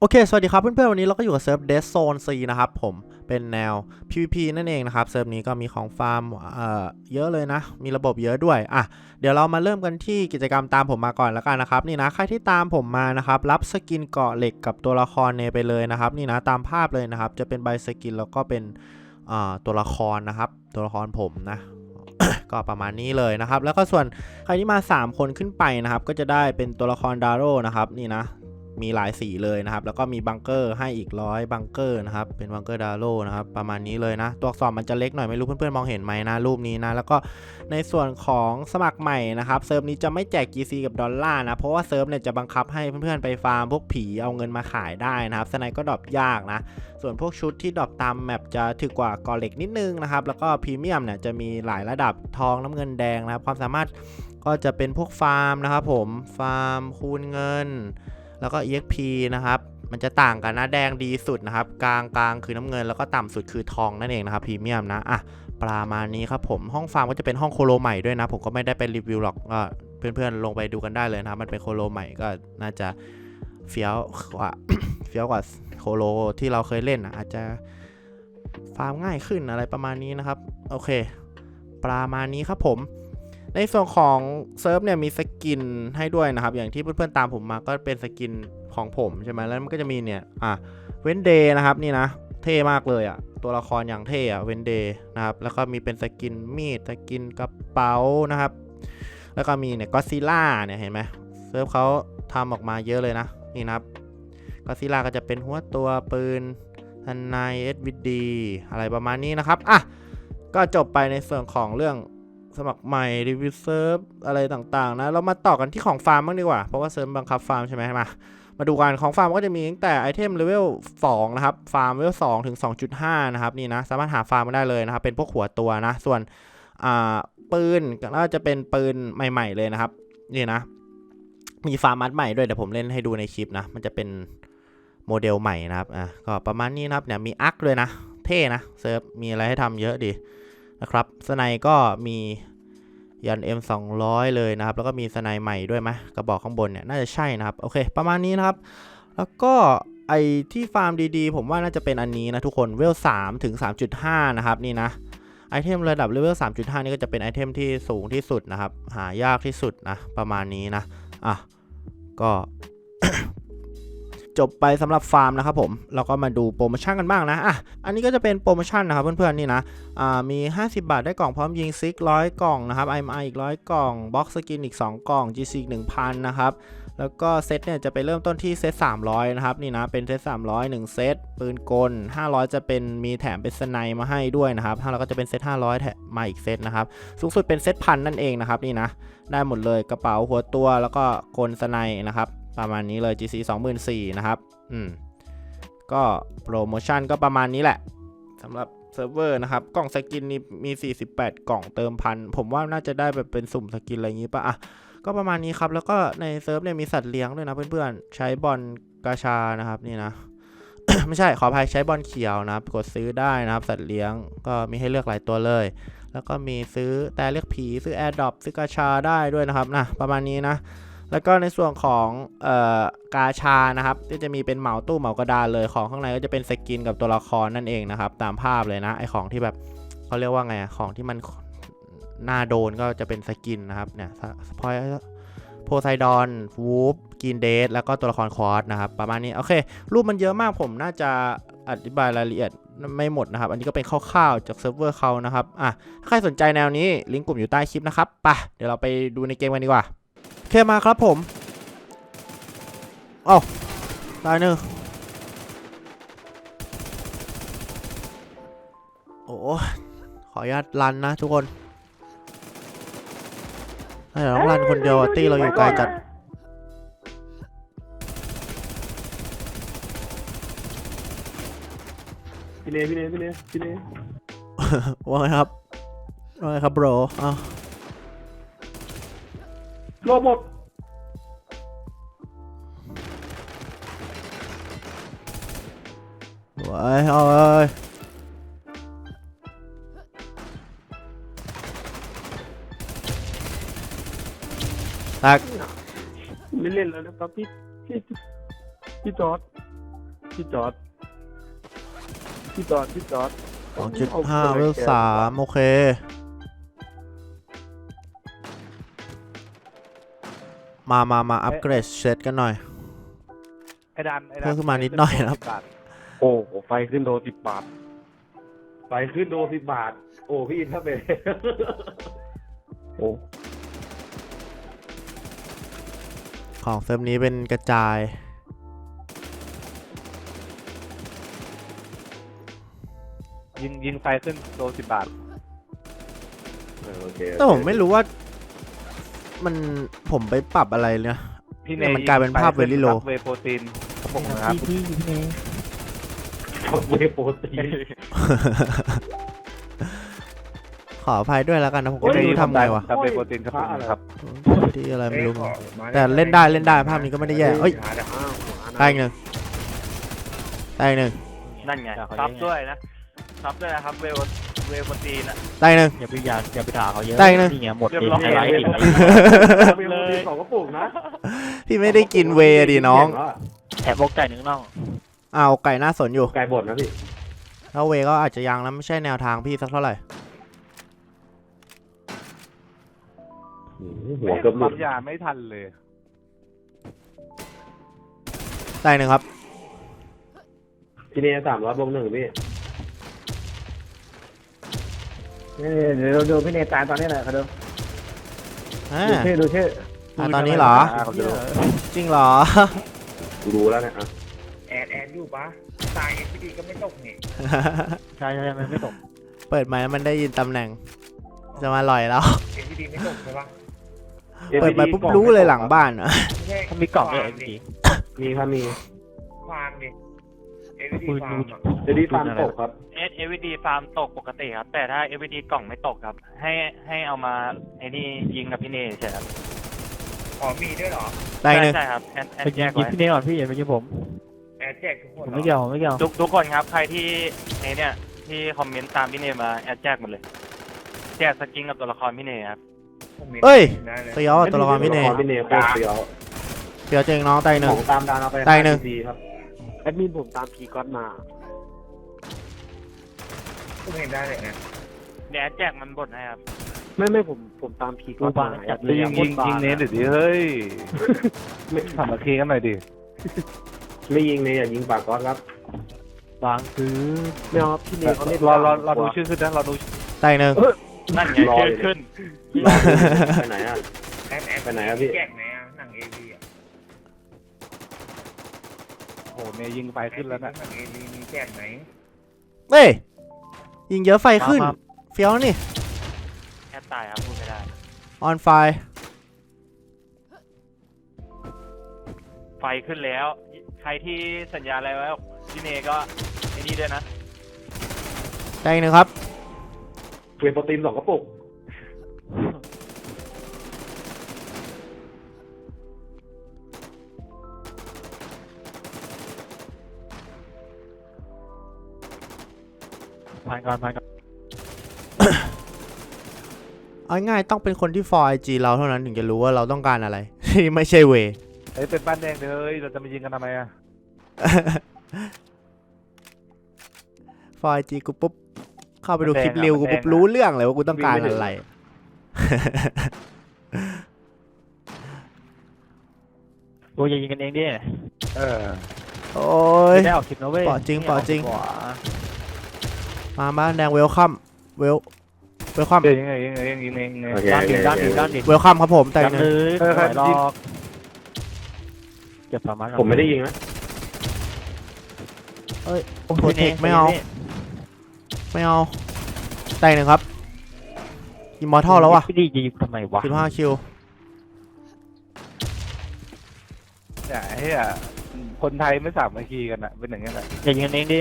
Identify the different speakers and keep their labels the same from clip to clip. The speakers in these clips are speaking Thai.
Speaker 1: โอเค สวัสดีครับเพื่อนๆ วันนี้เราก็อยู่กับเซิร์ฟ Dead Zone C นะครับผม เป็นแนว PVP นั่นเองนะครับ เซิร์ฟนี้ก็มีของฟาร์มเอ่อเยอะเลยนะ มีระบบเยอะด้วย อะ เดี๋ยวเรามาเริ่มกันที่กิจกรรมตามผมมาก่อนแล้วกันนะครับ นี่นะ ใครที่ตามผมมานะครับ รับสกินเกาะเหล็กกับตัวละครเนไปเลยนะครับ นี่นะ ตามภาพเลยนะครับ จะเป็นใบสกินแล้วก็เป็นอ่าตัวละครนะครับ ตัวละครผมนะก็ประมาณนี้เลยนะครับ แล้วก็ส่วนใครที่มา 3 คนขึ้นไปนะครับ ก็จะได้เป็นตัวละครดาโร่นะครับนี่นะ มีหลายสีเลยนะครับ แล้วก็มีบังเกอร์ให้อีกร้อยบังเกอร์นะครับ เป็นบังเกอร์ดาโร่นะครับ ประมาณนี้เลยนะ ตัวอักษรมันจะเล็กหน่อยไม่รู้เพื่อนๆมองเห็นไหมนะรูปนี้นะ แล้วก็ในส่วนของสมัครใหม่นะครับเซิร์ฟนี้จะไม่แจก GC กับดอลลาร์นะ เพราะว่าเซิร์ฟเนี่ยจะบังคับให้เพื่อนๆไปฟาร์มพวกผีเอาเงินมาขายได้นะครับสไนก็ดรอปยากนะ ส่วนพวกชุดที่ดรอปตามแมปจะถึกกว่ากอเล็กนิดนึงนะครับ แล้วก็พรีเมียมเนี่ยจะมีหลายระดับทองน้ำเงินแดงนะครับ ความสามารถก็จะเป็นพวกฟาร์มนะครับผม ฟาร์มคูณเงิน แล้วก็ EXP นะครับมันจะต่างกันนะแดงดีสุดนะครับ กลางกลางคือน้ำเงินแล้วก็ต่ำสุดคือทองนั่นเองนะครับพรีเมียมนะอะประมาณนี้ครับผมห้องฟาร์มก็จะเป็นห้องโคโลใหม่ด้วยนะ ผมก็ไม่ได้ไปรีวิวหรอกก็เพื่อนๆลงไปดูกันได้เลยนะครับ มันเป็นโคโลใหม่ก็น่าจะเฟี้ยวกว่าเฟี้ยวกว่าโคโลที่เราเคยเล่นนะอาจจะฟาร์มง่ายขึ้นอะไรประมาณนี้นะครับ โอเค ประมาณนี้ครับผม ในส่วนของเซิร์ฟเนี่ยมีสกินให้ด้วยนะครับ อย่างที่เพื่อนๆตามผมมาก็เป็นสกินของผมใช่ไหมแล้วมันก็จะมีเนี่ยอะเวนเดย์นะครับนี่นะ เท่มากเลยอะ่ะตัวละครอย่างเท่อะเวนเดย์นะครับ แล้วก็มีเป็นสกินมีดสกินกระเป๋านะครับ แล้วก็มีเนี่ยก็ซิล่าเนี่ยเห็นไหมเซิร์ฟเขาทำออกมาเยอะเลยนะ นี่นะครับก็ซิล่าก็จะเป็นหัวตัวปืนทันนายเอสวีดีอะไรประมาณนี้นะครับอะก็จบไปในส่วนของเรื่อง สมัครใหม่รีวิวเซิร์ฟอะไรต่างๆ นะ เรามาต่อกันที่ของฟาร์มบ้างดีกว่า เพราะว่าเซิร์ฟบังคับฟาร์มใช่ไหมมามาดูกันของฟาร์มก็จะมีตั้งแต่ไอเทมเลเวล2นะครับ ฟาร์มเลเวล2ถึง 2.5 นะครับ นี่นะ สามารถหาฟาร์มมาได้เลยนะครับ เป็นพวกหัวตัวนะ ส่วนอ่าปืนก็จะเป็นปืนใหม่ ๆ เลยนะครับ นี่นะ มีฟาร์มมัดใหม่ด้วยเดี๋ยวผมเล่นให้ดูในคลิปนะ มันจะเป็นโมเดลใหม่นะครับอะก็ประมาณนี้นะครับเนี่ยมีอาร์คด้วยนะ เท่นะเซิร์ฟมีอะไรให้ทำเยอะดีนะครับสไนก็มี ยัน M 2 0 0 เลยนะครับ แล้วก็มีสไนใหม่ด้วยไหมกระบอกข้างบนเนี่ย น่าจะใช่นะครับ โอเค ประมาณนี้นะครับ แล้วก็ไอที่ฟาร์มดีๆ ผมว่าน่าจะเป็นอันนี้นะทุกคนเวล3ถึง 3.5 นะครับ นี่นะ ไอเทมระดับเลเวล 3.5 นี่ก็จะเป็นไอเทมที่สูงที่สุดนะครับ หายากที่สุดนะ ประมาณนี้นะ อะ ก็ จบไปสำหรับฟาร์มนะครับผมเราก็มาดูโปรโมชั่นกันบ้างนะอะอันนี้ก็จะเป็นโปรโมชั่นนะครับเพื่อนๆนี่นะอ่ามี 50 บาทได้กล่องพร้อมยิงซิกร้อยกล่องนะครับ IMI อีกร้อยกล่องบ็อกสกินอีก 2 กล่อง GC อีก1,000 นะครับแล้วก็เซตเนี่ยจะไปเริ่มต้นที่เซต300 นะครับนี่นะเป็นเซต300 1 เซตปืนกล 500 จะเป็นมีแถมเป็นสไนมาให้ด้วยนะครับ500ก็จะเป็นเซต500แถมมาอีกเซตนะครับสูงสุดเป็นเซตพันนั่นเองนะครับนี่นะได้หมดเลยกระเป๋าหัวตัวแล้วก็กลสไนนะครับ ประมาณนี้เลย GC 24,000นะครับ อืม ก็โปรโมชั่นก็ประมาณนี้แหละสำหรับเซิร์ฟเวอร์นะครับ กล่องสกินนี่มี 48 กล่องเติมพัน ผมว่าน่าจะได้แบบเป็นสุ่มสกินอะไรอย่างงี้ปะอะ ก็ประมาณนี้ครับ แล้วก็ในเซิร์ฟเนี่ยมีสัตว์เลี้ยงด้วยนะเพื่อนๆ ใช้บอลกาชานะครับนี่นะ ไม่ใช่ขออภัยใช้บอลเขียวนะครับ กดซื้อได้นะครับ สัตว์เลี้ยงก็มีให้เลือกหลายตัวเลย แล้วก็มีซื้อแต่เลือกผีซื้อแอร์ดรอปซื้อกาชาได้ด้วยนะครับนะประมาณนี้นะ แล้วก็ในส่วนของเอ่อกาชานะครับที่จะมีเป็นเหมาตู้เหมากระดานเลยของข้างในก็จะเป็นสกินกับตัวละครนั่นเองนะครับ ตามภาพเลยนะไอของที่แบบเขาเรียกว่าไงอะของที่มันหน้าโดนก็จะเป็นสกินนะครับเนี่ยพอยโพไซดอนวูฟกินเดทแล้วก็ตัวละครคอร์สนะครับ ประมาณนี้ โอเค รูปมันเยอะมากผมน่าจะอธิบายรายละเอียดไม่หมดนะครับ อันนี้ก็เป็นคร่าวๆจากเซิร์ฟเวอร์เขานะครับ อะ ถ้าใครสนใจแนวนี้ ลิงก์กลุ่มอยู่ใต้คลิปนะครับ ไป เดี๋ยวเราไปดูในเกมกันดีกว่า เคมาครับผมเอ้าตายหนึ่งโอ้ขออนุญาตรันนะทุกคนเดี๋ยวต้องรันคนเดียวอะตี้เราอยู่ไกลจัด
Speaker 2: พี่เนพี่เนพี่เนพี่เน
Speaker 1: ว่าไงครับว่าไงครับโบรอ้าว
Speaker 2: รอบหมด
Speaker 1: ไว้เอาเอ้ยแตก
Speaker 2: ไม่เล่นแล้วนะครับพี่พี่พี่จอร์ด
Speaker 3: พี่จอร์ดพี่จอร์ดพี่จอร์ด
Speaker 1: สองจุดห้าเวลสามโอเค มามามาอัปเกรดเซตกันหน่อย
Speaker 3: ไอ้ดันไอ้ดั
Speaker 1: เพิ่มขึ้นมานิดหน่อยนะครับ
Speaker 3: โอ้โหไฟขึ้นโดนสิบบาท
Speaker 2: ไปขึ้นโดสิบบาท โอ้พี่ถ้าเป็น
Speaker 3: โอ้
Speaker 1: ของเซิร์ฟนี้เป็นกระจาย
Speaker 3: ยิงยิงไฟขึ้นโดนสิบบาท
Speaker 2: เออโอเค
Speaker 1: แต่ผมไม่รู้ว่า มัน ผมไปปรับอะไรเนี่ย
Speaker 3: พี่เน
Speaker 1: เนี่ยมันกลายเป็นภาพ very low
Speaker 3: เวโปรตีนครับผมนะครับ
Speaker 2: ทำเวย์โปรตีน
Speaker 1: ขออภัยด้วยแล้วกันนะผมก็ไม่รู้ทำไงวะ
Speaker 3: ทำเวโปรตีนครับผมครับ
Speaker 1: ที่อะไรไม่รู้เหมือนกันแต่เล่นได้เล่นได้ภาพนี้ก็ไม่ได้แย่เอ้ยได้อีกหนึ่งได้อีกหนึ่ง
Speaker 4: นั่นไงซับด้วยนะซับด้วยนะครับเวล เวลโปรตีนอะ
Speaker 1: ได้อีกหนึ่ง
Speaker 5: อย่าไปอยากอย่าไปด่าเขาเยอะ
Speaker 1: ได้นะ
Speaker 5: นี่ไงหมด
Speaker 4: เรียบ
Speaker 5: เอง
Speaker 4: ร้อย
Speaker 5: ไฮไลท์อีก
Speaker 2: เวย์โปรตีนสองกระปุกนะ
Speaker 1: พี่ไม่ได้กินเวย์ดิน้อง
Speaker 5: แถบบอกไก่หนึ่งน่อง
Speaker 1: อ้าวไก่หน้าสนอยู่
Speaker 2: ไก่บดนะพี่
Speaker 1: ถ้าเวย์ก็อาจจะยังนะไม่ใช่แนวทางพี่สักเท่าไหร่
Speaker 2: หัวเกือบหลุ
Speaker 3: ปั๊
Speaker 2: ด
Speaker 3: มยาไม่ทันเลย
Speaker 1: ได้หนึ่งครับ
Speaker 2: พี่เนยสามร้อยบวกหนึ่งพี่
Speaker 6: เดี๋ยวดูพี่เนตาตอนนี้หน่อยครับดู
Speaker 1: อ่า
Speaker 6: ดูชื่อดูชื่อ
Speaker 1: อะตอนนี้เหรอจริงเหรอ
Speaker 2: กูรู้แล้วเนี่ยอะ
Speaker 6: แอนแอนอยู่ปะตายเอ็นพีดีก็ไม่ตกนี่
Speaker 5: ใช่ใช่มันไม่ตก
Speaker 1: เปิดไมค์มันได้ยินตำแหน่ง จะมาลอยแล้ว
Speaker 6: เอ็นพีดีไม่ตกใช่ปะ
Speaker 1: เปิดไมค์ปุ๊บรู้เลยหลังบ้านอะ
Speaker 6: ไม่ใช่
Speaker 5: ถ้ามีกล่องเนี่ยไอ้พี่
Speaker 2: มีครับมี
Speaker 6: ฟาร์มดิ เอ็นพีดี
Speaker 5: คุย
Speaker 6: ฟา
Speaker 5: ดู
Speaker 6: ร์มอะ
Speaker 2: เดดี้ฟาร์มตกครับ
Speaker 4: เอสเอวีดีฟาร์มตกปกติครับ แต่ถ้าเอวีดีกล่องไม่ตกครับ ให้ให้เอามาไอ้นี่ยิงกับพี่เนยใช่ครับ
Speaker 6: อ๋อมีด้วยเหรอ
Speaker 1: ได้หนึ่ง
Speaker 4: ใช่ครับแอนแอ
Speaker 5: ไป
Speaker 4: น
Speaker 5: ยิ
Speaker 4: แย
Speaker 5: ง
Speaker 4: ก
Speaker 5: ยิง
Speaker 4: ไว้
Speaker 5: พี่เน่ก่อนพี่อย่าไปยิงผม
Speaker 6: แอนแจกทุกคน
Speaker 5: ผม
Speaker 6: เหร
Speaker 5: ไม่
Speaker 6: อ
Speaker 5: เกี่ยวผมไม่เกี่ยว
Speaker 4: ทุกทุกคนครับ ใครที่ในเนี่ยที่คอมเมนต์ตามพี่เนยมาแอดแจกหมดเลย แจกสกินกับตัวละครพี่เนยครับ
Speaker 6: ผมมี
Speaker 1: เอ้ย
Speaker 6: ได้เลย
Speaker 1: เฟี้ยวอะตัวละครพี่เนย
Speaker 2: พี่เนยโคตรเฟี้ยว
Speaker 1: เฟี้ยวจริงน้องได้หนึ่
Speaker 2: ข
Speaker 1: ง
Speaker 2: องตามดานเอาไป
Speaker 1: ได้หนึ่ง
Speaker 2: ดีครับ
Speaker 3: แอ ดมินผมตามพีก้อนมา
Speaker 6: ผมเห็นได้เลยนะ
Speaker 4: เดี๋ยวแอดแจกมันบดให้ครับ
Speaker 3: ไม่ไม่ผมผมตามพีก้อนมา
Speaker 5: จัด
Speaker 3: ยิงยิงยิงเนสเดี๋ยวดิเฮ้ยไม่ทำมาคีกันหน่อยดิ
Speaker 2: ไม่ยิงเนี่ยอย่ายิงปากก๊อตครับ
Speaker 5: วางคือ
Speaker 3: ไม่เอาพี่เนสเขาเล่นรอรอรอดูชื่อขึ้นนะรอดู
Speaker 1: ได้หนึ่ง
Speaker 4: นั่นไง
Speaker 2: รอ
Speaker 4: ชื่อ
Speaker 2: เลย
Speaker 4: ขึ้น
Speaker 2: รอไปไหนอะ
Speaker 6: แอนแอน
Speaker 2: ไปไหนอะพี่
Speaker 6: แจกไหนอะหนังเอวี
Speaker 3: หเนยยิงไฟขึ้นแล้วนะ
Speaker 6: หนังเอวีมีแจกไหน
Speaker 1: เฮ้ยยิงเยอะไฟขึ้นเฟี้ยวนี่
Speaker 4: แอดตายครับพูดไม่ได้
Speaker 1: ออนไฟ
Speaker 4: ไฟขึ้นแล้ว ใครที่สัญญาอะไรไว้กับพี่เนยก็ไอ้นี่ด้วยนะ
Speaker 1: ได้อีกหนึ่งครับ
Speaker 2: เวย์โปรตีนสองกระปุก
Speaker 5: ผ่านก่อนผ่านก่อน
Speaker 1: เอาง่ายๆต้องเป็นคนที่ for IG เราเท่านั้นถึงจะรู้ว่าเราต้องการอะไรไม่ใช่เว
Speaker 3: เฮ้ยเป็นบ้านแดงเลยเราจะมายิงกันทำไมอะ
Speaker 1: for IG กูปุ๊บ เข้าไปดู
Speaker 3: มัน
Speaker 1: ค
Speaker 3: แด
Speaker 1: ลิ
Speaker 3: ง
Speaker 1: ป
Speaker 3: อะ
Speaker 1: เร็ว
Speaker 3: มัน
Speaker 1: กู
Speaker 3: แดง
Speaker 1: ปุ๊บ
Speaker 3: อะ
Speaker 1: รู้เรื่องเลยว่ากูต้องการ
Speaker 2: วิ่งไม่ถึง
Speaker 1: อะไร
Speaker 5: โอ้ยอย่ายิงกันเองดิ
Speaker 3: เออ
Speaker 1: โอ้ย
Speaker 5: ไม่ได้ออกคลิปนะเว้ย
Speaker 1: เปาะจริงเปาะจริง
Speaker 5: ไม่ออกดีกว่า
Speaker 1: มาบ้านแดงเวลคัมเวลเวลคัม
Speaker 3: เดี๋ยวยังไงยังไงยังไงยังไงยังไง
Speaker 2: โอเค
Speaker 5: ด้าน
Speaker 2: โอ
Speaker 5: ดิ
Speaker 2: เค
Speaker 5: ด้านดิด้านดิ
Speaker 1: เวลคัมครับผมแต่
Speaker 5: จัง
Speaker 1: หนึ่
Speaker 5: เล
Speaker 1: ง
Speaker 5: ย
Speaker 3: เออ
Speaker 5: ไม่
Speaker 3: ค
Speaker 5: ไห
Speaker 3: รั
Speaker 5: ว
Speaker 3: บ
Speaker 5: หรอกเก็บสามัญ
Speaker 2: ผมไม่ได้ยิงนะ
Speaker 1: โปรเทคไม่เอา ไม่เอาแต่หนึ่งครับอิมมอร์ทัลแล้วว่ะ
Speaker 5: พี่ดีจะยิงทำไมวะ
Speaker 1: สิบห้าคิว
Speaker 3: เนี่ยไอ้เหี้ย คนไทยไม่สามัคคีกันอะเป็นอย่างเงี้ยแหละ
Speaker 5: อย่ายิงกันเองดิ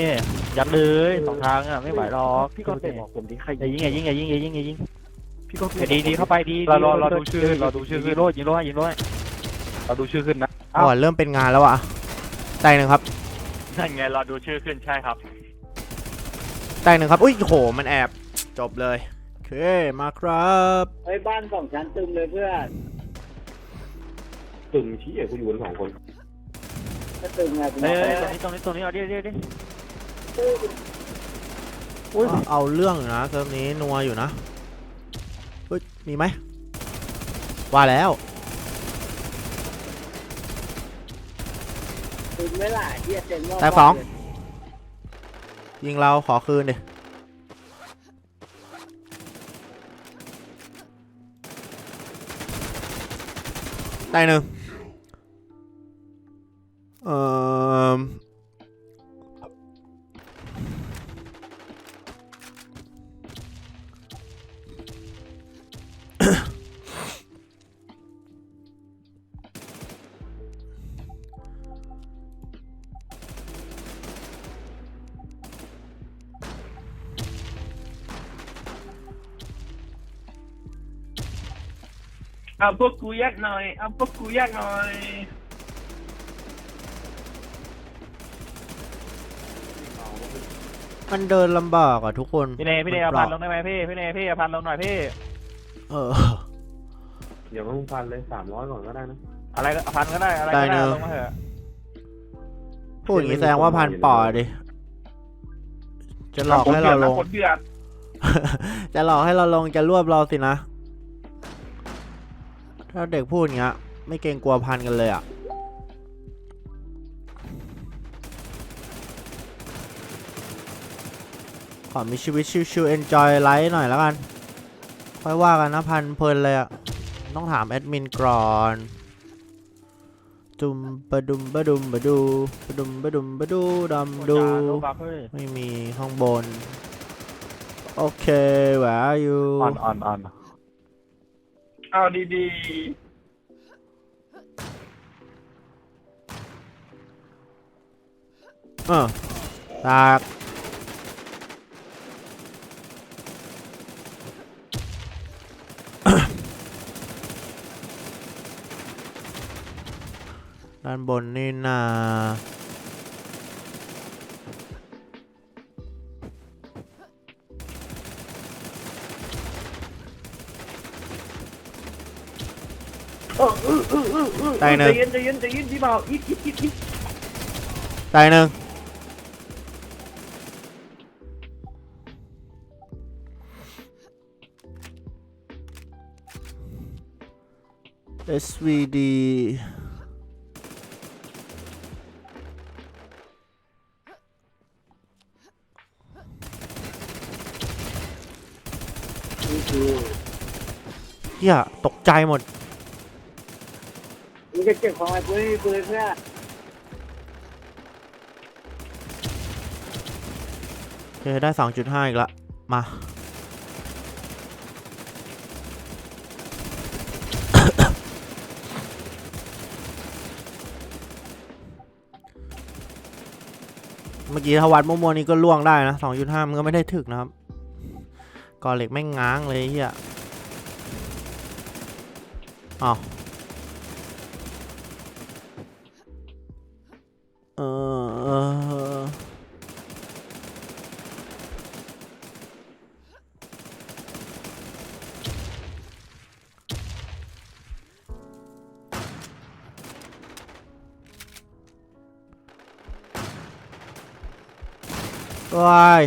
Speaker 5: ยัดเลยสองทางอะไม่ไหวหรอก
Speaker 3: พี่ก็เตะบอกผมดิใคร
Speaker 5: อย่ายิงอย่ายิงอย่ายิงอย่ายิงอย่ายิง
Speaker 3: พี่ก็
Speaker 5: อย่าดีดีเข้าไปดี
Speaker 3: เรารอเราดูชื่อเราดูชื่อ
Speaker 5: ยิงโลดยิงโลดยิงโลด
Speaker 3: เราดูชื่อขึ้นนะ
Speaker 1: อ๋อเริ่มเป็นงานแล้วอะแต่หนึ่งครับ
Speaker 4: นั่นไงรอดูชื่อขึ้นใช่ครับ
Speaker 1: แต่หนึ่งครับอุ้ยโหมันแอบจบเลยโอเคมาครับ
Speaker 6: เฮ้ยบ้านสองชั้นตึมเลยเพื่อน
Speaker 2: ตึงชี้เอกกูอยู่กันสองคน
Speaker 6: เอจะตึงไงกู
Speaker 5: เฮ้
Speaker 6: บ
Speaker 5: ย
Speaker 6: อก
Speaker 5: เฮ้ยตรงนี้ตรงนี้ตรงนี้เอาดิดิดิ
Speaker 6: อุ้ย
Speaker 1: เอาเอาเรื่องอยู่นะเซิร์ฟนี้นัวอยู่นะเฮ้ยมีไหมว่าแล้ว
Speaker 6: ตึงไม่ล่ะเฮียเต็มรอบ
Speaker 1: แต่สองยิงเราขอคืนดิได้หนึ่ง เอ่อ
Speaker 2: เอาพวกกูแยกหน่อย เอาพวกกูแยกหน่อย
Speaker 1: มันเดินลำบากอะทุกคน
Speaker 5: พี่เนพี่เนเอาพันลงได้ไหมพี่พี่เนพี่เอาพันลงหน่อยพี่
Speaker 1: เออ
Speaker 2: เดี๋ยวมึงพันเลยสามร้อยก่อนก็ได้นะ
Speaker 5: อะไรก็เอาพันก็ได้อะไรก็
Speaker 1: ได้
Speaker 5: ได้
Speaker 1: เนอะ
Speaker 5: ลงมาเถอะ
Speaker 1: พูดอย่างนี้แสดงว่าพันปอดิ จะหลอกให้เราลง
Speaker 2: คนเดือด
Speaker 1: จะหลอกให้เราลงจะรวบเราสินะ ถ้าเด็กพูดอย่างเงี้ย ไม่เกรงกลัวพันกันเลยอะ ขอมีชีวิตชิวๆ enjoy life หน่อยแล้วกัน ค่อยว่ากันนะพันเพลินเลยอะต้องถามแอดมินก่อนจุมบะดุมบะดุมบะดูบะดุมบะดุมบะดูดำดู
Speaker 5: โอ้จานโลบักเฮ้ย
Speaker 1: ไม่มีข้างบน โอเค where are you
Speaker 3: ออนออนออน
Speaker 2: เอาดี
Speaker 1: เออตาก ด้านบนนี่นาตายหนึ่ง
Speaker 2: ใจเย็นใจเย็นใจเย็นพี่เบาอีกอีกอีกอีก
Speaker 1: ตายหนึ่ง SVD
Speaker 6: นี่คือ
Speaker 1: เฮียตกใจหมด
Speaker 6: มึงจะเก็บของไอ้ปืนปืนเพื่อ
Speaker 1: โอเคได้2.5อีกละ มา เมื่อกี้ถ้าวัดมั่วๆนี้ก็ล่วงได้นะ2.5มันก็ไม่ได้ถึกนะครับ ก่อเหล็กไม่งง้างเลยเฮียอ้าวเออเออว้าย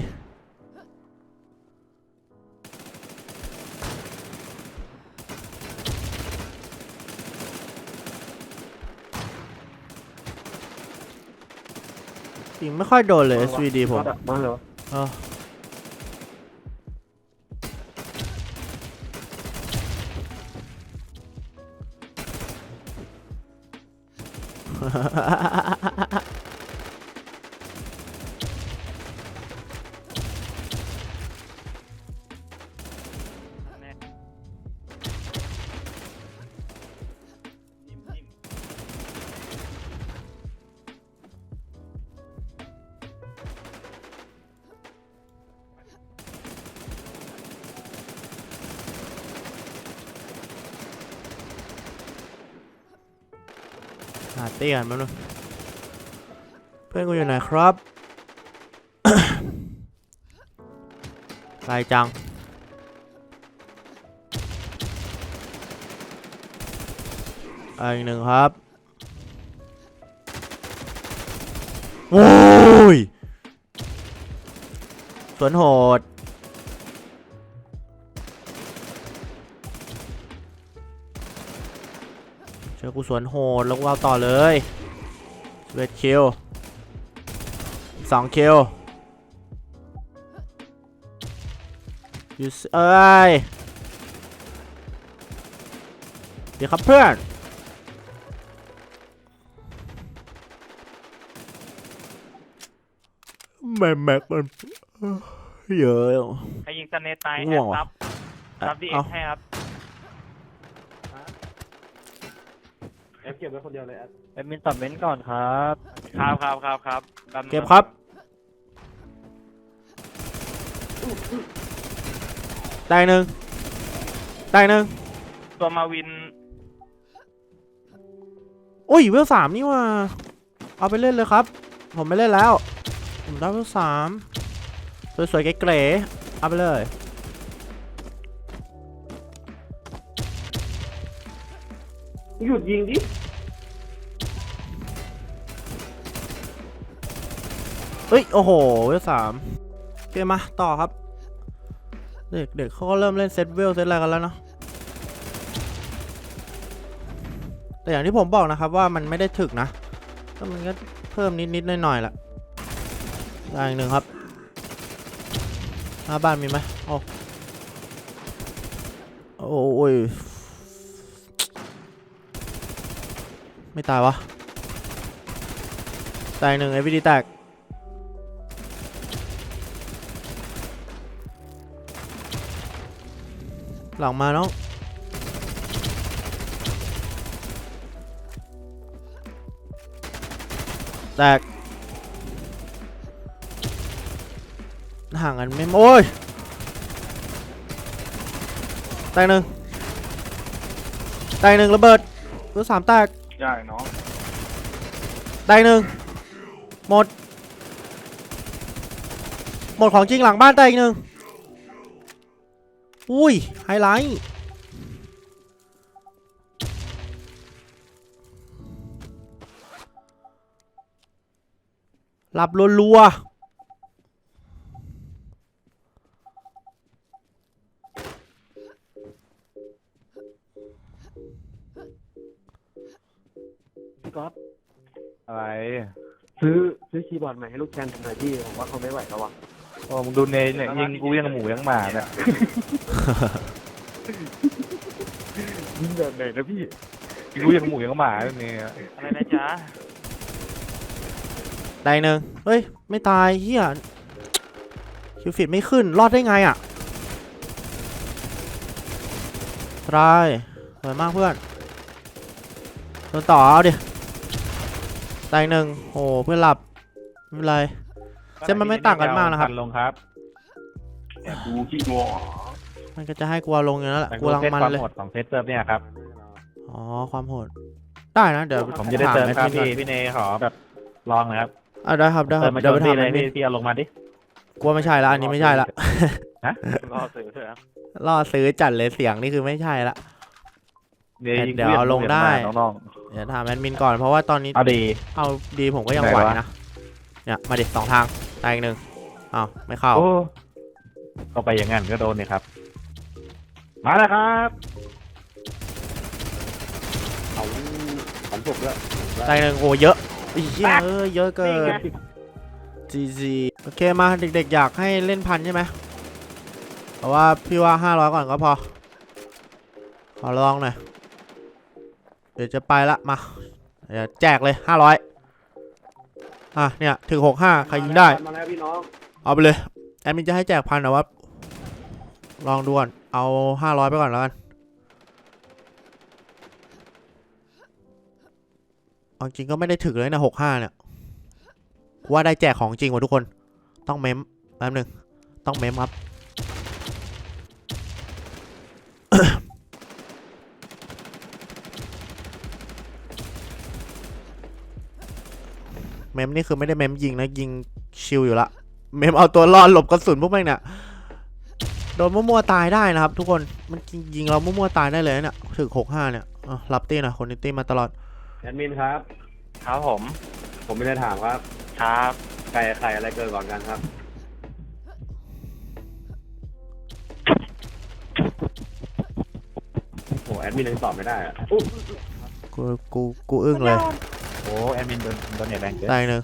Speaker 1: ยิงไม่ค่อยโดนเลย SVD ผม
Speaker 2: มาเหรอ
Speaker 1: เออหาาเตี้ยนมาหน่อยเพื่อนกูอยู่ไหนครับไกลจังอีกหนึ่งครับ โอยสวนโหด เจอกูสวนโหดแล้วกูเอาต่อเลยเวทคิวสองคิวยูสเอ้ยเดี๋ยวครับเพื่อนแม่แม็กมันเยอะ
Speaker 4: ใครยิงสเนตตาย
Speaker 1: ง่
Speaker 4: แอ
Speaker 1: วง
Speaker 4: ด
Speaker 1: ว่ะ
Speaker 4: ซับซับดีเอ็
Speaker 1: เอา
Speaker 4: กให้ครับ
Speaker 2: แอปเก็บไว้คนเดียวเลยแอป
Speaker 5: แอดมินตัดเม้นก่อนครับ
Speaker 4: ครับครับครับครับแป๊นึง
Speaker 1: เก็บครับได้หนึ่งได้หนึ่ง
Speaker 4: ตัวมาวิน
Speaker 1: อุ้ยเวลสามนี่ว่า เอาไปเล่นเลยครับ ผมไม่เล่นแล้ว ผมได้เวลสามสวยๆเก๋ๆเอาไปเลย
Speaker 2: หยุดยิงดิ
Speaker 1: เฮ้ย โอ้โหเวลสามเคมา ต่อครับ เด็กเด็กเขาก็เริ่มเล่นเซตเวลเซตอะไรกันแล้วเนาะแต่อย่างที่ผมบอกนะครับว่ามันไม่ได้ถึกนะก็มันก็เพิ่มนิดนิดหน่อยๆแหละได้อีกหนึ่งครับหน้าบ้านมีไหมโอ้โอ้ย ไม่ตายวะตายหนึ่งเอวีดีแตก หลังมาเน้องแตก ห่างกันไม่โอ้ย แตกหนึ่งแตกหนึ่งระเบิดตัวสามแตก
Speaker 3: ได้เนาะ
Speaker 1: ได้หนึ่งหมด หมดของจริงหลังบ้านไตกอีกหนึ่งอุ้ย ไฮไลท์หลับรัวๆ
Speaker 6: ซื้อคีย์บอร์ดใหม่ให้ลูกแคนผมหน่อยพี่ผมว่าเขาไม่ไหวแล้ววะ
Speaker 3: โอ้มึงดูเนยเนี่ยยิงกูยังหมูยังหมาเนี่ย
Speaker 6: ยิงแบบไหนนะพี่
Speaker 3: ยิงกูยังหมูยังหมาเนี่ย
Speaker 4: อะไรนะจ๊ะ
Speaker 1: ได้หนึ่งเฮ้ย ไม่ตายเฮียคิวฟิตไม่ขึ้น รอดได้ไงอะตายสวยมากเพื่อนโดนต่อเอาดิตายหนึ่งโอ้เพื่อนหลับ ไม่เป็นไร เส้นมันไม่ต่างกันมากนะครับ
Speaker 3: ลงครับ
Speaker 2: แอบดูขี้งอ
Speaker 1: มันก็จะให้กูเอาลงอย่างนั้นแหละ
Speaker 3: แต่
Speaker 1: กู
Speaker 3: กู
Speaker 1: กำลัง
Speaker 3: เซต
Speaker 1: มัน
Speaker 3: ความ
Speaker 1: เลย
Speaker 3: โหดของเซตเซิร์ฟเนี่ยครับ
Speaker 1: อ๋อ ความโหด ได้นะ เดี๋ยว
Speaker 3: ผมจะได้เติม
Speaker 1: ถา
Speaker 3: ครับ
Speaker 1: แอดมิน
Speaker 3: พี่พี่เนยขอแบบลองนะครับ
Speaker 1: อะได้ครับได้ค
Speaker 3: เติ
Speaker 1: รั
Speaker 3: ม
Speaker 1: บ
Speaker 3: มาโจ
Speaker 1: เดี๋ยวไป
Speaker 3: มตี
Speaker 1: ทำ
Speaker 3: เล
Speaker 1: แอยดมิ
Speaker 3: พี่
Speaker 1: น
Speaker 3: พี่เอาลงมาดิ
Speaker 1: กลัวไม่ใช่ละอันนี้ไม่ใช่ละ
Speaker 4: รอซื้อเถอะ
Speaker 1: ล่อซื้อจัดเลยเสียงนี่คือไม่ใช่ละ
Speaker 3: เดี๋ยวยิง
Speaker 1: เดี๋ยวเอาลงได้
Speaker 3: น้อง
Speaker 1: เดี๋ยวถามแอดมินก่อนเพราะว่าตอนนี้
Speaker 3: ๆเอาดี
Speaker 1: เอาดีผมก็ยัง
Speaker 3: ไหน
Speaker 1: ไหว
Speaker 3: วะ
Speaker 1: นะ เนี่ยมาดิสองทางตายอีกหนึ่งอ้าวไม่เข้า
Speaker 3: โอ้ก็ไปอย่างนั้นก็โดนนี่ครับ มาแล้วครับ
Speaker 2: เอาของผมแล้ว
Speaker 1: ตายอีกหนึ่งโอ้เยอะอีเหี้ยเออเยอะเกินจีจีโอเคมาเด็กๆ อยากให้เล่นพันใช่ไหมแต่ว่าพี่ว่าห้าร้อยก่อนก็พอขอลองหน่อยเดี๋ยวจะไปละมาเดี๋ยวแจกเลยห้าร้อย อะเนี่ยถึงหกห้าใครยิงได้
Speaker 2: มาแล้วพี่น้อง
Speaker 1: เอาไปเลย แอดมินจะให้แจกพันแต่ว่าลองดูก่อน เอาห้าร้อยไปก่อนแล้วกันเอาจริงก็ไม่ได้ถึงเลยนะหกห้าเนี่ยว่าได้แจกของจริงว่ะทุกคน ต้องเมมแป๊บหนึ่งต้องเมมครับ มมนี่คือไม่ได้เมมยิงนะยิงชิลอยู่ละเมมเอาตัวรอดหลบกระสุนพวกแม่งเนี่ยโดนมั่วๆตายได้นะครับ ทุกคนมันยิงเรามั่วๆตายได้เลยนะเนี่ยถึงหกห้าเนี่ยอะรับตีหนะคนนี้ตีมาตลอด
Speaker 2: แอดมินครับ
Speaker 4: ครับผม
Speaker 2: ผมไม่ได้ถามครับ
Speaker 4: ครับ
Speaker 2: ไก่ไข่อะไรเกิดก่อนกันครับ โอ้แอดมินยังตอบไม่ได้อะอุ๊ย
Speaker 1: กูกูกูอึ้งเลย
Speaker 3: โอ้แอดมินโดนโดนเน็ตแรงเกิน
Speaker 1: ตายหนึ่ง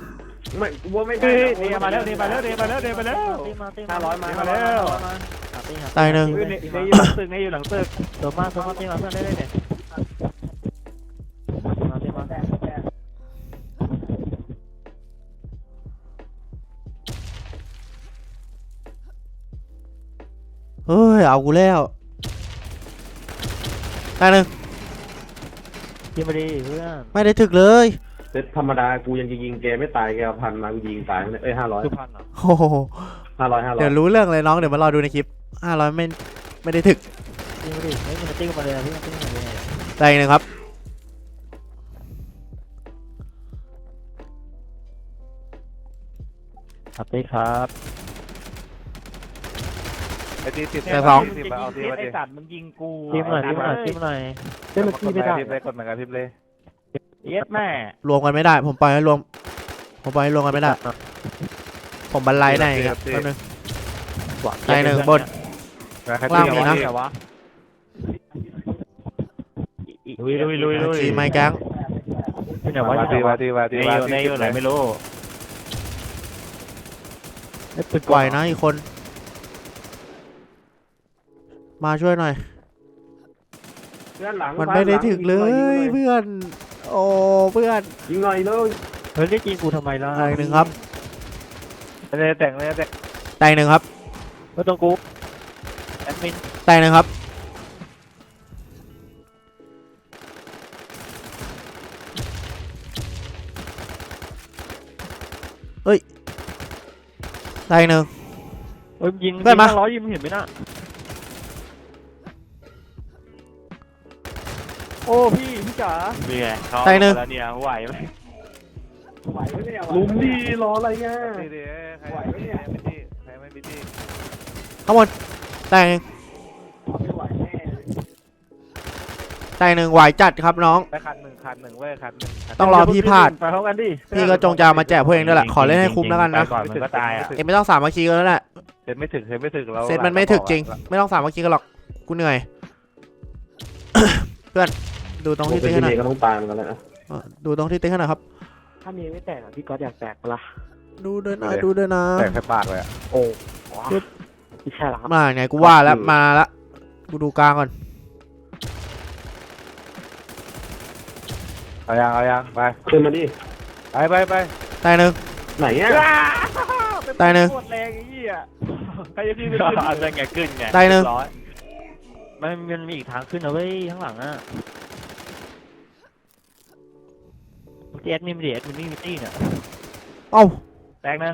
Speaker 2: ไม่กูว่าไม่ได้
Speaker 3: เฮ้ย
Speaker 2: นะ
Speaker 3: เนียมาแล้วเนียมาแล้วเนียมาแล้วเนียมาแล้ว
Speaker 5: ตีมาตี
Speaker 2: ห้าร้อยมา
Speaker 3: มาแล้ว
Speaker 1: ตายหนึ่ง
Speaker 3: เฮ้ยเนียเนียอยู่หลังตึกเนียอยู่หลังตึก
Speaker 5: ตัวมาตัวมาตีมาเพื่อนได้เลยเนี่ยมาตีมา
Speaker 1: เฮ้ยเอากูแล้วตายหนึ่ง
Speaker 5: ตีมาดีเพื่อน
Speaker 1: ไม่ได้ถึกเลย
Speaker 2: เซตธรรมดากูยังจะยิงแกไม่ตายแกเอาพันมากูยิงตายเลยเอ้ยห้าร้อย
Speaker 3: สุพรรณเหรอ
Speaker 1: โอ้โห
Speaker 2: ห้าร้อยห้าร้อย
Speaker 1: เดี๋ยวรู้เรื่องเลยน้องเดี๋ยวมารอดูในคลิปห้าร้อยไม่ไม่ได้ถึก
Speaker 5: ตีมาดีเฮ้ยมันตีมาเลยพี่มันตีมาเลย
Speaker 1: ตายอีกหนึ่งครับ
Speaker 5: ครับตีครับ
Speaker 3: ไอ้ตีติด
Speaker 1: แต่สอง
Speaker 3: ตีมาเอาตีมา
Speaker 4: ไอ
Speaker 3: ดิ
Speaker 4: สัตว์มึงยิงกู
Speaker 5: ตีมาหน่อยตีมาหน่อยตีมาหน่อย
Speaker 6: เล่นเมื่อกี้ไม่ได้
Speaker 3: พิมพ์เลยกดเหมือนกันพิมพ์เลย
Speaker 4: เย็ดแม่
Speaker 1: รวมกันไม่ได้ ผมปล่อยให้รวม ผมปล่อยให้รวมกันไม่ได้ ผมบรรลัยได้ครับแป๊บนึงตายหนึ่งบน
Speaker 3: ใคร
Speaker 1: ล่าง
Speaker 3: ตี
Speaker 1: มีนะ
Speaker 3: เอาวะ
Speaker 4: ลุยลุยลุยลุย
Speaker 1: ทีไม้แก๊ง
Speaker 5: เป็นไง
Speaker 3: มาวะตีมาตีมาตี
Speaker 4: ใน
Speaker 3: มา
Speaker 4: อยู่ในอยู่ไหนไม่รู้
Speaker 5: ไอ้ปืน
Speaker 1: ไหวนะอีกคน มาช่วยหน่อย
Speaker 2: เพื่อนหลัง
Speaker 1: มันไม่ได้ถึกเลย
Speaker 2: เพื่อน
Speaker 1: เพื่อน โอ้เพื่อน
Speaker 2: ยิงหน่อยเลย
Speaker 5: เฮ้ยได้ยิงกูทำไมล่ะ
Speaker 1: ตายหนึ่งครับ
Speaker 3: เลยแต่งเลยแต่ง
Speaker 1: ตายหนึ่งครับ
Speaker 5: ไม่ต้องกูแอดมิน
Speaker 1: ตายหนึ่งครับเฮ้ยตายหนึ่ง
Speaker 5: เฮ้ยยิง
Speaker 1: ได้
Speaker 5: ยิง
Speaker 1: มา
Speaker 5: ห้าร้อยยิงเห็นไหมน่ะโอ้พี่พี่ จ๋า
Speaker 4: นี่ไงเขา
Speaker 1: ตายหนึ่ง
Speaker 4: แล้วเนี่ยไหวไหม
Speaker 2: ลุมดีรออะไรเงี้ย
Speaker 3: ตีดิใครไม่ตีไม่ตีใครไม่ตี
Speaker 1: ข้างบนตายหนึ่งตายหนึ่งไหวจัดครับน้อง
Speaker 3: ไปคันหนึ่งคันหนึ่งเว้ยคันหนึ่งคัน
Speaker 1: ต้องรอพี่พลาด
Speaker 5: ไปเข้ากันดิ
Speaker 1: พี่ก็จงใจเอามาแจกพวกเองด้วยแหละขอเล่นให้คุ้มแล้วกันนะ
Speaker 4: ไปก่อนมันก็ตายอะ
Speaker 1: เอ็มไม่ต้องสามัคคีกันแล้วแหละ
Speaker 3: เซตไม่ถึงเซตไม่ถึงเรา
Speaker 1: เซตมันไม่ถึกจริง ไม่ต้องสามัคคีกันหรอก กูเหนื่อยเพื่อน ดูตรงที่
Speaker 2: เป็
Speaker 1: ติ๊
Speaker 2: น
Speaker 1: กให้หน่อย
Speaker 2: ก็ต้องตายเหมือนกันแหละนะ
Speaker 1: เออดูตรงที่ติ๊กให้หน่อยครับ
Speaker 6: ถ้ามีไม่แตกอะพี่ก๊อตอยากแตกปะล่ะ
Speaker 1: ดูด้วยนะดูด้วยนะ
Speaker 3: แต่งแค่ปากเลยอะ
Speaker 6: โอ้พี่แค่ละครับ
Speaker 1: มาไงกูว่าแล้วมาละกูดูกลางก่อน
Speaker 3: เอายังเอายังไป
Speaker 2: ขึ้นมาดิ
Speaker 3: ไปไปไป
Speaker 1: ตายหนึ่ง
Speaker 2: ไหนอะ
Speaker 1: ตายหนึ่ง
Speaker 3: โคตรแรงไอ้เหี้ยใครจะพี่ไป
Speaker 4: ก็
Speaker 3: ขึ้น
Speaker 4: เอาไงขึ้นไง
Speaker 1: ตายหนึ่ง
Speaker 4: เรีบร้อย
Speaker 5: มันมันมีอีกทางขึ้นนะเว้ยข้างหลังอะ แอดมินไม่ดีแอดมินไม่มีตี้เนี่ย
Speaker 1: เอ้า
Speaker 3: แตกนะ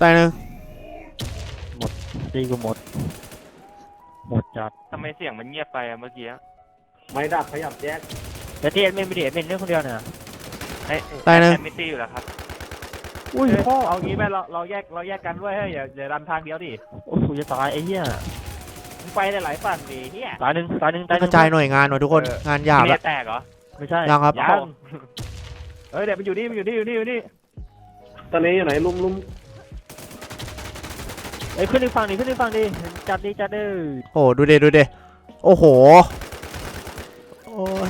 Speaker 1: ตายหนึ่ง
Speaker 5: ตีกูหมด หมดจัด
Speaker 4: ทำไมเสียงมันเงียบไปอะเมื่อกี้
Speaker 2: ไม่ดับขยับแจ็ค
Speaker 5: แต่ที่แอดมินไม่ดีแอดมินเรื่องคนเดียวเนี่ย
Speaker 4: เฮ้
Speaker 1: ตายหนึ่ง
Speaker 4: แอมมิตี้อยู่แล้วครับ
Speaker 5: อุ้ยพ่อ
Speaker 3: เอางี้ไหมเราเราแยกเราแยกกันด้วยเฮ้ยอย่าอย่าดันทางเดียวดิ
Speaker 5: โอ้โหจะตายไอ้เหี้ย
Speaker 3: มึงไปได้หลายฝั่งดิเฮีย
Speaker 5: ตายหนึ่งตายหนึ่งตายห
Speaker 1: ก
Speaker 5: นึ่
Speaker 1: ระ
Speaker 5: ง
Speaker 1: จายหน่วยงานหน่อยทุกคน งานหยาบ
Speaker 4: พี่
Speaker 1: แล้ว
Speaker 4: แตกเหรอ
Speaker 5: ไม่ใช่
Speaker 1: ยังครับ
Speaker 3: ยังเฮ้ยเดี๋ยวมันอยู่นี่มันอยู่นี่อยู่นี่อยู่นี่
Speaker 2: ตอนนี้อยู่ไหนลุมลุม
Speaker 5: เอ้ยขึ้นอีกฝั่งดิขึ้นอีกฝั่งดิจัดดิจัดเด้อ
Speaker 1: โอ้ดูเดดูเดโอ้โหโอ้ย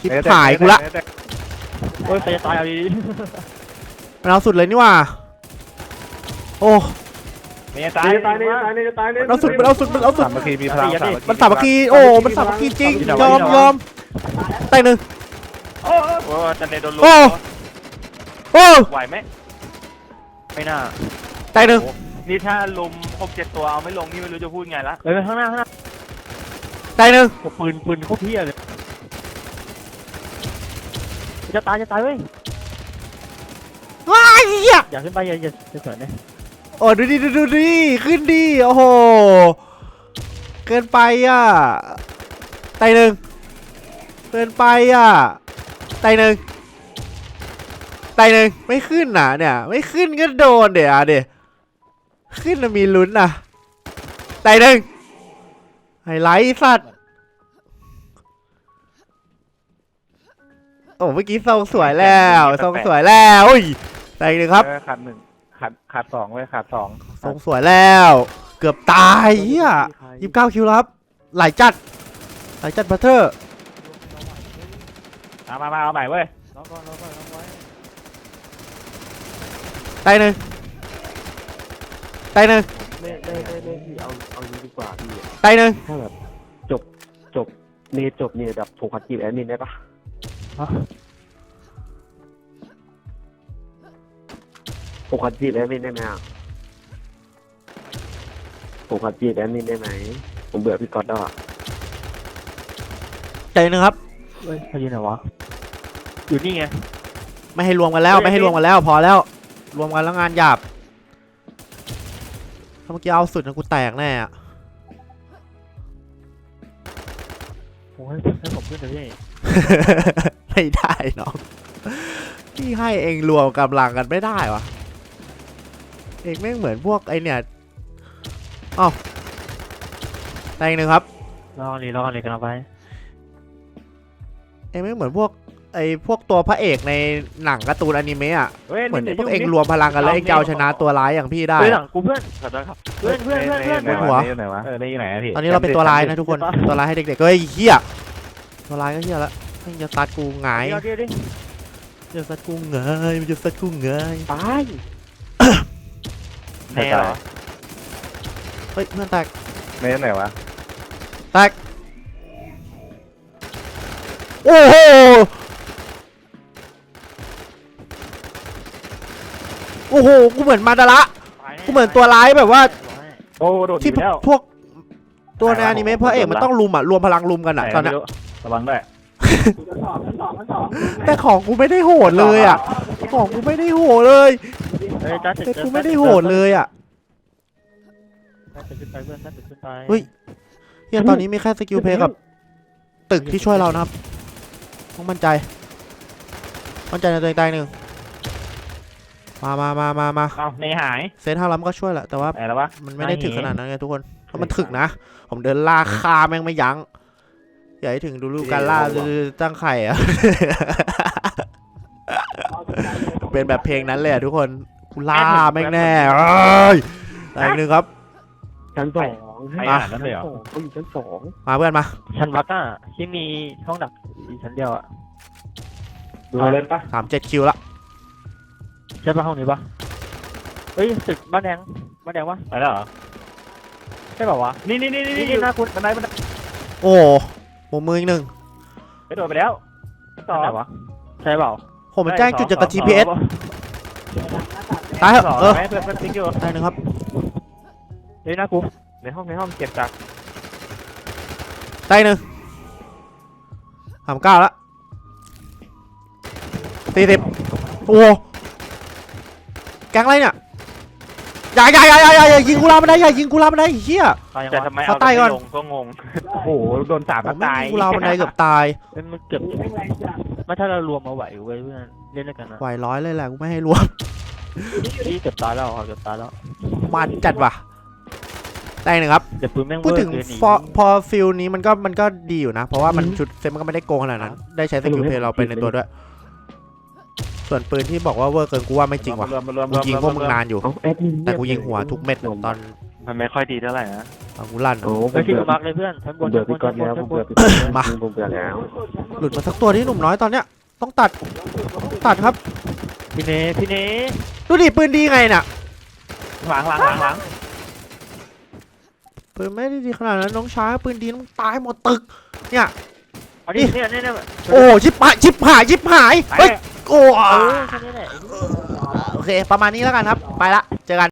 Speaker 1: ชิบหายกูละ
Speaker 5: โอ้ยใครจะตายเอาดี
Speaker 1: มันเอาสุดเลยนี่หว่าโอ้
Speaker 3: เมีย
Speaker 2: ตา
Speaker 3: ตายย
Speaker 2: ตายเนี่ยตายเนี่ยตายเนี่ย
Speaker 1: มันเอาสุดมันเอาสุดมันเอาสุด
Speaker 3: สามัคคีมีพลังสามัคคี
Speaker 1: มันสามัคคีโอ้มันสามัคคีจริงยอมยอม ตายหนึ่ง
Speaker 4: โอ้จันเนโดนลุ
Speaker 1: โอ้โอ้
Speaker 4: ไหวไหม
Speaker 5: ไม่น่า
Speaker 1: ตายหนึ่ง
Speaker 4: นี่ถ้าลุมหกเจ็ดตัวเอาไม่ลงนี่ไม่รู้จะพูดไงละ
Speaker 5: เฮ้ยข้างหน้าข้างหน้า
Speaker 1: ตายหนึ่ง
Speaker 5: ปืนปืนโคตรเที่ยเลยจะตายจะตายเว้ย
Speaker 1: ว้าย
Speaker 5: อย่าขึ้นไปอย่าอย่าอย่าเสริญเลย
Speaker 1: โอ้ดูดิดูดูดิขึ้นดิโอ้โหเกินไปอะตายหนึ่ง เกินไปอะตายหนึ่งตายหนึ่งไม่ขึ้นน่ะเนี่ย ไม่ขึ้นก็โดนเดี๋ยวเดี๋ยวขึ้นน่ะมีลุ้นน่ะตายหนึ่งไฮไลท์สัตว์โอ้เมื่อกี้ทรงสวยแล้วทรงสวยแล้วอุ้ยแต่อีกหนึ่งครับ
Speaker 3: เออขาดหนึ่งขาดขาดสองไว้ยขาดสอง
Speaker 1: ทรงสวยแล้ว เกือบตายเฮียยี่สิบเก้าคิวแล้วครับไหลจัดไหลจัดบัตเตอร์
Speaker 3: มามามาเอาใหม่เว้ย
Speaker 5: ล็อกก่อนล็อกก่อนล็อกไว้
Speaker 1: ตายหนึ่งตายหนึ่ง
Speaker 6: เล่เล่เล่เล่พี่เอาเอานี้ดีกว่าพี่
Speaker 1: ตายหนึ่ง
Speaker 6: ถ้าแบบจบจบเนจบเนี่ยแบบผูกพันจีบแอดมินได้ปะผูกพันจีบแอดมินได้ไหมอะผูกพันจีบแอดมินได้ไหมผมเบื่อพี่ก๊อตแล้วอะ
Speaker 1: ตายหนึ่งครับ
Speaker 5: เฮ้ยเขายืนไหนวะ อยู่นี่ไง
Speaker 1: ไม่ให้รวมกันแล้ว ไม่ให้รวมกันแล้ว พอแล้ว รวมกันแล้วงานหยาบ ถ้าเมื่อกี้เอาสุดนะกูแตกแน่อะ
Speaker 5: โอ้ยให้ผมขึ้นเลยพี่
Speaker 1: ไม่ได้น้องพี่ให้เองรวมกำลังกันไม่ได้วะ เองแม่งเหมือนพวกไอเนี่ยอ้าวตายอีกหนึ่งครับ
Speaker 5: รอกันเลยรอกันเลยกันเอาไป
Speaker 1: เองไม่เหมือนพวกไอพวกตัวพระเอกในหนังการ์ตูนอนิเมะอะ
Speaker 3: เว้ย
Speaker 1: เหมือน
Speaker 3: ดี๋ยว
Speaker 1: พวก
Speaker 3: ยุ่
Speaker 1: เอง
Speaker 3: ดิ
Speaker 1: รวมพลังกันแล้วเองจะเอาชนะตัวร้ายอย่างพี่ได้
Speaker 5: เฮ้ยหลังกูเพื่อน
Speaker 4: ขอโทษครับ
Speaker 5: เพื่อนเพื่อนเพื่อนเพื่อน
Speaker 3: ไหน
Speaker 1: หัว
Speaker 3: วะไหนวะเออนี่ไหนอะพี่
Speaker 1: ตอนนี้เราเป็นตัวร้ายนะทุกคนตัวร้ายให้เด็กๆเฮ้ยเฮียตัวร้ายก็เฮียละมันจะซัดกูหงาย
Speaker 5: เดี๋ยวเดี๋ยวเดี๋ยว
Speaker 1: มันจะซัดกูหงายมันจะซัดกูหงาย
Speaker 6: ตาย
Speaker 4: แน่เหรอ
Speaker 1: เฮ้ยเพื่อนแตก
Speaker 3: เนไหนวะ
Speaker 1: แตก โอ้โหโอ้โหกูเหมือนมาดาระกูเหมือนตัวร้ายแบบว่า
Speaker 3: โอ้โดดหนี
Speaker 1: ที่
Speaker 3: ไปแล้ว
Speaker 1: พวกตัวใน
Speaker 3: ไหนวะ
Speaker 1: อนิเมะพระเอกมันต้องลุมอะรวมพลังลุมกันอะตอนเนี้ย
Speaker 3: ไหไม่รู้ระวังด้วย
Speaker 1: แต่ของกูไม่ได้โหดเลยอะ ของกูไม่ได้โหดเลย
Speaker 5: เฮ้ยจ้า
Speaker 1: แต่กูไม่ได้โหดเลยอะ
Speaker 5: จ้าขึ้นไปเพื่อนจ้าขึ้นไป
Speaker 1: เฮ้ยเฮียตอนนี้มีแค่สกิลเพลย์กับ ตึกที่ช่วยเรานะครับ ต้องมั่นใจ มั่นใจในตัวเองตายหนึ่งมามามามามา
Speaker 3: เอาเนหาย
Speaker 1: เซนห้าล้ำก็ช่วยแหละแต่ว่า
Speaker 3: ไหนแล้ววะ
Speaker 1: มันไม่ได้ถึงขนาดนั้นไงทุกคนถ้ามันถึกนะ ผมเดินล่าคาแม่งไม่ยั้งอย่าให้ถึงดูรูปการล่าตั้งไข่อะเป็นแบบเพลงนั้นเลยอะทุกคนกูล่าแม่งแน่เอ้ยตายอีกหนึ่งครับ
Speaker 6: ชั้นสอง
Speaker 3: ไป
Speaker 1: อะ
Speaker 3: อ่านนั่นเลยเหรอ
Speaker 6: เขาอยู่ชั้นสอง
Speaker 1: มาเพื่อนมา
Speaker 5: ชั้นวักอะที่มีห้องดักอีกชั้นเดียวอะ
Speaker 2: ดูเล่นปะ
Speaker 1: สามเจ็ดคิวละ
Speaker 5: ใช่ปะห้องนี้ปะเฮ้ยตึกบ้านแดงบ้านแดงวะ
Speaker 3: ไปแล้วเหรอ
Speaker 5: ใช่ป่าวะ
Speaker 3: นี่นี่นี่
Speaker 5: นี่
Speaker 3: นี่
Speaker 5: นี่หน้าคุณ
Speaker 3: บันไดบันได
Speaker 1: โอ้หมุมมืออีกหนึ่ง
Speaker 3: ไปโดดไปแล้ว
Speaker 5: ต่อไหนวะใช่เปล่า
Speaker 1: ผมมันแจ้งจุดจากกับ
Speaker 3: สอง
Speaker 1: GPS
Speaker 3: สอง
Speaker 1: ตายเหร
Speaker 3: สอ
Speaker 1: องเออ
Speaker 3: ไหมเพื่อนเพื่อนติ๊กอยู่
Speaker 1: ตายหนึ่งครับ
Speaker 5: เฮ้ยหน้ากู
Speaker 3: ในห้องในห้องเก็บจาก
Speaker 1: ตายหนึ่งสามเก้าละสี่สิบโอ้โหแก๊งอะไรเนี่ยอย่าอย่าอย่าอย่าอย่าอย่ายิงกูลามันได้อย่ายิงกูลามันได้ไอ้เฮีย
Speaker 5: ตายยัง
Speaker 4: แต่
Speaker 5: วะ
Speaker 4: ทำไม
Speaker 1: เขา
Speaker 4: เอา
Speaker 1: ใต้ก่อน
Speaker 4: ลงก็งง
Speaker 3: โอ้โหโดนสาม
Speaker 1: ผม
Speaker 3: ตา
Speaker 1: ไม่
Speaker 3: ย
Speaker 1: ยิงกูลามันได้เกือบตาย
Speaker 5: เอ้ยมันเกือบไม่ถ้าเรารวมมาไหวเว้ยเพื่อนเล่นด้วยกันนะ
Speaker 1: ไหวร้อยเลยแหละกูไม่ให้รวม
Speaker 5: พี่เกือบตายแล้วอะเกือบตายแล้ว
Speaker 1: มันจัดว่ะ ได้หนึ่งครับ
Speaker 5: เดี๋ยวปืนแม่ง
Speaker 1: พูดถึง
Speaker 5: เวอร์เกินอีก
Speaker 1: พอพอฟิลนี้มันก็มันก็ดีอยู่นะ เพราะว่ามันชุดเซตมันก็ไม่ได้โกงขนาดนั้น ได้ใช้สกิลเพลย์เราไปในตัวด้วย ส่วนปืนที่บอกว่าเวอร์เกินกูว่าไม่จริงว่ะ
Speaker 3: รวมรวม
Speaker 1: กูยิงพวกมึงนานอยู่
Speaker 6: เอาแอดมิน
Speaker 1: แต่กูยิงหัวทุกเม็ดตอน
Speaker 4: มันไม่ค่อยดีเท่าไหร่นะ
Speaker 1: ตอนกูลั่น
Speaker 6: โอ้ผ
Speaker 5: เฮ้ย
Speaker 6: ม
Speaker 5: ที่
Speaker 6: เบื่อ
Speaker 5: กูมาร์กเลยเพื่อนชั้นบ
Speaker 6: ผม
Speaker 5: น
Speaker 6: เบื่อ
Speaker 5: ชั้นบ
Speaker 6: พี่
Speaker 5: น
Speaker 6: ก๊อ
Speaker 5: ชั้
Speaker 6: ต
Speaker 5: นบน
Speaker 6: แล้วผ
Speaker 5: ชั้
Speaker 6: ม
Speaker 5: นบ
Speaker 6: เบื่อนพี่ก๊อตแล้ว
Speaker 1: มา
Speaker 6: ผมเบื่อแล้ว
Speaker 1: หลุดมาสักตัวที่หนุ่มน้อยตอนเนี้ยต้องตัดต้องตัดครับ
Speaker 5: พี่เนพี่เน
Speaker 1: ดูดิปืนดีไงน่ะ
Speaker 3: หลังหลังหลังหลัง
Speaker 1: ปืนไม่ได้ดีขนาดนั้นน้องชายปืนดีต้องตายหมดตึก เนี่ย
Speaker 5: เอาดิเนี่ยเนี่ยเนี่ย
Speaker 1: โอ้ชิบหายชิบหายชิบหาย
Speaker 3: ไป
Speaker 1: เฮ้ยโอ้
Speaker 5: เออแค่นี้แหละ
Speaker 1: โอเค ประมาณนี้แล้วกันครับ ไปละ